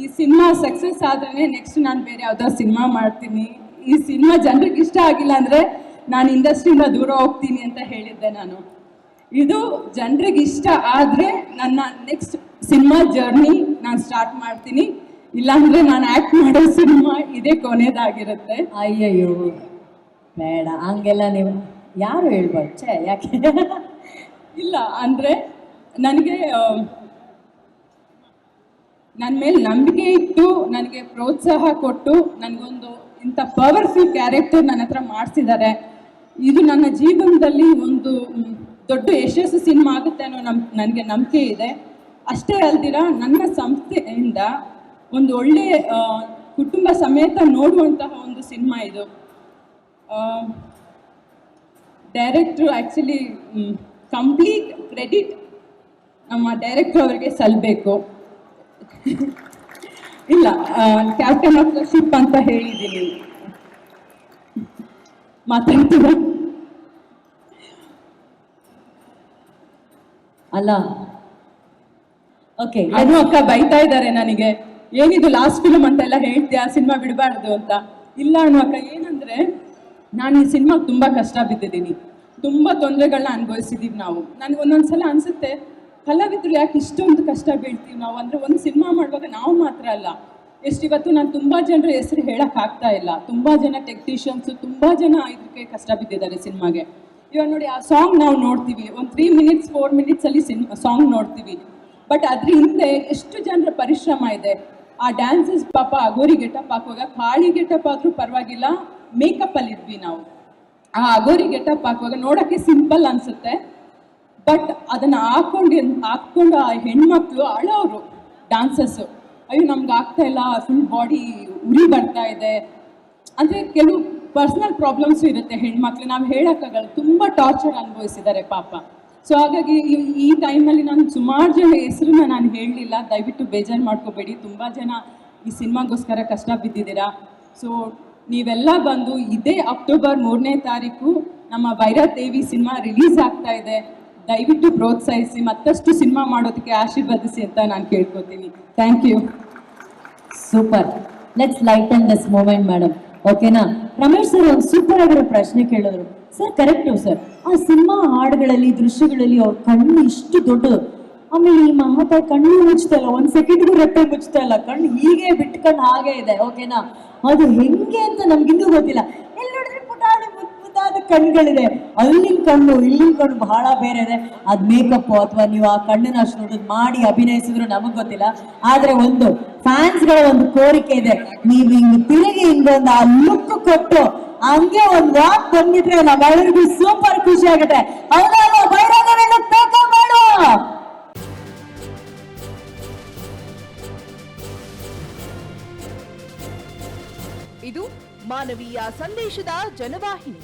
ಈ cinema success ಆದ್ರೆ next ನಾನು ಬೇರೆ ಯಾವ್ದೋ ಸಿನಿಮಾ ಮಾಡ್ತೀನಿ. ಈ ಸಿನಿಮಾ ಜನರಿಗೆ ಇಷ್ಟ ಆಗಿಲ್ಲ ಅಂದ್ರೆ ನಾನು ಇಂಡಸ್ಟ್ರಿಯಿಂದ ದೂರ ಹೋಗ್ತೀನಿ ಅಂತ ಹೇಳಿದ್ದೆ ನಾನು. ಇದು ಜನರಿಗೆ ಇಷ್ಟ ಆದ್ರೆ ನನ್ನ ನೆಕ್ಸ್ಟ್ ಸಿನಿಮಾ ಜರ್ನಿ ನಾನು ಸ್ಟಾರ್ಟ್ ಮಾಡ್ತೀನಿ. ಇಲ್ಲಾಂದ್ರೆ ನಾನು ಆಕ್ಟ್ ಮಾಡೋ ಸಿನಿಮಾ ಇದೇ ಕೊನೆಯದಾಗಿರುತ್ತೆ ಅಯ್ಯಯ್ಯೋ ಬೇಡ ಹಂಗೆಲ್ಲ ನೀವು ಯಾರು ಹೇಳ್ಬಾರ್ದು ಛೇ ಯಾಕೆ? ಇಲ್ಲ ಅಂದರೆ ನನಗೆ ನನ್ನ ಮೇಲೆ ನಂಬಿಕೆ ಇಟ್ಟು ನನಗೆ ಪ್ರೋತ್ಸಾಹ ಕೊಟ್ಟು ನನಗೊಂದು ಇಂಥ ಪವರ್ಫುಲ್ ಕ್ಯಾರೆಕ್ಟರ್ ನನ್ನ ಹತ್ರ ಮಾಡಿಸಿದ್ದಾರೆ. ಇದು ನನ್ನ ಜೀವನದಲ್ಲಿ ಒಂದು ದೊಡ್ಡ ಯಶಸ್ಸು ಸಿನಿಮಾ ಆಗುತ್ತೆ ಅನ್ನೋ ನಮ್, ನನಗೆ ನಂಬಿಕೆ ಇದೆ. ಅಷ್ಟೇ ಅಲ್ದಿರ ನನ್ನ ಸಂಸ್ಥೆಯಿಂದ ಒಂದು ಒಳ್ಳೆ ಕುಟುಂಬ ಸಮೇತ ನೋಡುವಂತಹ ಒಂದು ಸಿನಿಮಾ ಇದು. ಡೈರೆಕ್ಟ್ರು ಆ್ಯಕ್ಚುಲಿ ಕಂಪ್ಲೀಟ್ ಕ್ರೆಡಿಟ್ ನಮ್ಮ ಡೈರೆಕ್ಟರ್ ಅವರಿಗೆ ಸಲ್ಲಬೇಕು ಇಲ್ಲ ಕ್ಯಾಪ್ಟನ್ ಆಫ್ ದ ಶಿಪ್ ಅಂತ ಹೇಳಿದ್ದೀನಿ. ಮಾತಾಡ್ತೀರ? ಅಲ್ಲ. ಓಕೆ ಅನು ಅಕ್ಕ ಬೈತಾ ಇದ್ದಾರೆ ನನಗೆ. ಏನಿದು ಲಾಸ್ಟ್ ಫಿಲಮ್ ಅಂತ ಎಲ್ಲ ಹೇಳ್ತೀಯಾ? ಸಿನಿಮಾ ಬಿಡಬಾರ್ದು ಅಂತ. ಇಲ್ಲ ಅನು ಅಕ್ಕ, ಏನಂದ್ರೆ ನಾನು ಈ ಸಿನಿಮಾ ತುಂಬಾ ಕಷ್ಟ ಬಿದ್ದಿದ್ದೀನಿ. ತುಂಬಾ ತೊಂದರೆಗಳನ್ನ ಅನುಭವಿಸಿದೀವಿ ನಾವು. ನನಗೆ ಒಂದೊಂದ್ಸಲ ಅನ್ಸುತ್ತೆ ಕಲಾವಿದ್ರು ಯಾಕೆ ಇಷ್ಟೊಂದು ಕಷ್ಟ ಬೀಳ್ತೀವಿ ನಾವು? ಅಂದ್ರೆ ಒಂದು ಸಿನಿಮಾ ಮಾಡುವಾಗ ನಾವು ಮಾತ್ರ ಅಲ್ಲ. ಎಷ್ಟು ಇವತ್ತು ನಾನು ತುಂಬಾ ಜನರ ಹೆಸರು ಹೇಳೋಕ್ಕಾಗ್ತಾ ಆಗ್ತಾ ಇಲ್ಲ. ತುಂಬಾ ಜನ ಟೆಕ್ನಿಷಿಯನ್ಸು ತುಂಬಾ ಜನ ಇದಕ್ಕೆ ಕಷ್ಟ ಬಿದ್ದಿದ್ದಾರೆ ಸಿನಿಮಾಗೆ. ಇವಾಗ ನೋಡಿ, ಆ ಸಾಂಗ್ ನಾವು ನೋಡ್ತೀವಿ. ಒಂದು ತ್ರೀ ಮಿನಿಟ್ಸ್ ಫೋರ್ ಮಿನಿಟ್ಸ್ ಅಲ್ಲಿ ಸಿನಿಮಾ ಸಾಂಗ್ ನೋಡ್ತೀವಿ. ಬಟ್ ಅದ್ರ ಹಿಂದೆ ಎಷ್ಟು ಜನರ ಪರಿಶ್ರಮ ಇದೆ. ಆ ಡ್ಯಾನ್ಸಸ್ ಪಾಪ ಅಗೋರಿ ಗೆಟಪ್ ಹಾಕುವಾಗ ಕಾಳಿ ಗೆಟಪ್ ಆದರೂ ಪರವಾಗಿಲ್ಲ ಮೇಕಪ್ ಅಲ್ಲಿ ಇದ್ವಿ ನಾವು. ಆ ಅಗೋರಿ ಗೆಟಪ್ ಹಾಕುವಾಗ ನೋಡೋಕ್ಕೆ ಸಿಂಪಲ್ ಅನ್ಸುತ್ತೆ. ಬಟ್ ಅದನ್ನು ಹಾಕೊಂಡು, ಹಾಕ್ಕೊಂಡು ಆ ಹೆಣ್ಮಕ್ಳು ಅಳೋರು ಡ್ಯಾನ್ಸಸ್ಸು ಅಯ್ಯೋ, ನಮ್ಗೆ ಆಗ್ತಾ ಇಲ್ಲ ಫುಲ್ ಬಾಡಿ ಉರಿ ಬರ್ತಾ ಇದೆ. ಅಂದರೆ ಕೆಲವು ಪರ್ಸ್ನಲ್ ಪ್ರಾಬ್ಲಮ್ಸು ಇರುತ್ತೆ ಹೆಣ್ಮಕ್ಳು. ನಾವು ಹೇಳೋಕ್ಕಾಗಲ್ಲ, ತುಂಬ ಟಾರ್ಚರ್ ಅನುಭವಿಸಿದ್ದಾರೆ ಪಾಪ. ಸೊ ಹಾಗಾಗಿ ಈ- ಟೈಮಲ್ಲಿ ನಾನು ಸುಮಾರು ಜನ ಹೆಸರನ್ನ ನಾನು ಹೇಳಲಿಲ್ಲ. ದಯವಿಟ್ಟು ಬೇಜಾರು ಮಾಡ್ಕೋಬೇಡಿ. ತುಂಬ ಜನ ಈ ಸಿನಿಮಾಗೋಸ್ಕರ ಕಷ್ಟ ಬಿದ್ದಿದ್ದೀರಾ? ಸೊ ನೀವೆಲ್ಲ ಬಂದು ಇದೇ ಅಕ್ಟೋಬರ್ ಮೂರನೇ ತಾರೀಕು ನಮ್ಮ ವೈರಾದೇವಿ ಸಿನಿಮಾ ರಿಲೀಸ್ ಆಗ್ತಾ ಇದೆ. ದಯವಿಟ್ಟು ಪ್ರೋತ್ಸಾಹಿಸಿ, ಮತ್ತಷ್ಟು ಸಿನಿಮಾ ಮಾಡೋದಕ್ಕೆ ಆಶೀರ್ವದಿಸಿ ಅಂತ ನಾನು ಕೇಳ್ಕೊತೀನಿ. Thank you super let's light and this moment madam ಓಕೆನಾ ರಮೇಶ್ ಸರ್ ಒಂದು ಸೂಪರ್ ಆಗಿರೋ ಪ್ರಶ್ನೆ ಕೇಳಿದ್ರು ಸರ್ ಕರೆಕ್ಟು ಸರ್ ಆ ಸಿನಿಮಾ ಹಾಡುಗಳಲ್ಲಿ, ದೃಶ್ಯಗಳಲ್ಲಿ ಅವ್ರ ಕಣ್ಣು ಇಷ್ಟು ದೊಡ್ಡದು ಆಮೇಲೆ ಈ ಮಹಾತ ಕಣ್ಣು ಮುಚ್ತಾ ಇಲ್ಲ, ಒಂದ್ ಸೆಕೆಂಡ್ಗೂ ರೆಪ್ಪೆ ಮುಚ್ತಾ ಇಲ್ಲ. ಕಣ್ಣು ಹೀಗೆ ಬಿಟ್ಕೊಂಡು ಹಾಗೆ ಇದೆ ಓಕೆನಾ ಅದು ಹೆಂಗೆ ಅಂತ ನಮ್ಗಿನ್ನೂ ಗೊತ್ತಿಲ್ಲ. ಕಣ್ಗಳಿದೆ. ಅಲ್ಲಿನ ಕಣ್ಣು ಇಲ್ಲಿನ ಕಣ್ಣು ಬಹಳ ಬೇರೆ ಇದೆ. ಅದ್ ಮೇಕಪ್ ಅಥವಾ ನೀವು ಆ ಕಣ್ಣಿನ ಅಷ್ಟು ಮಾಡಿ ಅಭಿನಯಿಸಿದ್ರು ನಮಗ್ ಗೊತ್ತಿಲ್ಲ. ಆದ್ರೆ ಒಂದು ಫ್ಯಾನ್ಸ್ಗಳ ಒಂದು ಕೋರಿಕೆ ಇದೆ. ನೀವು ಹಿಂಗ್ ತಿರುಗಿ ಹಿಂಗೊಂದು ಆ ಲುಕ್ ಕೊಟ್ಟು ಹಂಗೆ ಒಂದ್ ವಾಕ್ ಬಂದ್ಬಿಟ್ರೆ ನಾವೆಲ್ಲರಿಗೂ ಸೂಪರ್ ಖುಷಿ ಆಗುತ್ತೆ. ಇದು ಮಾನವೀಯ ಸಂದೇಶದ ಜನವಾಹಿನಿ.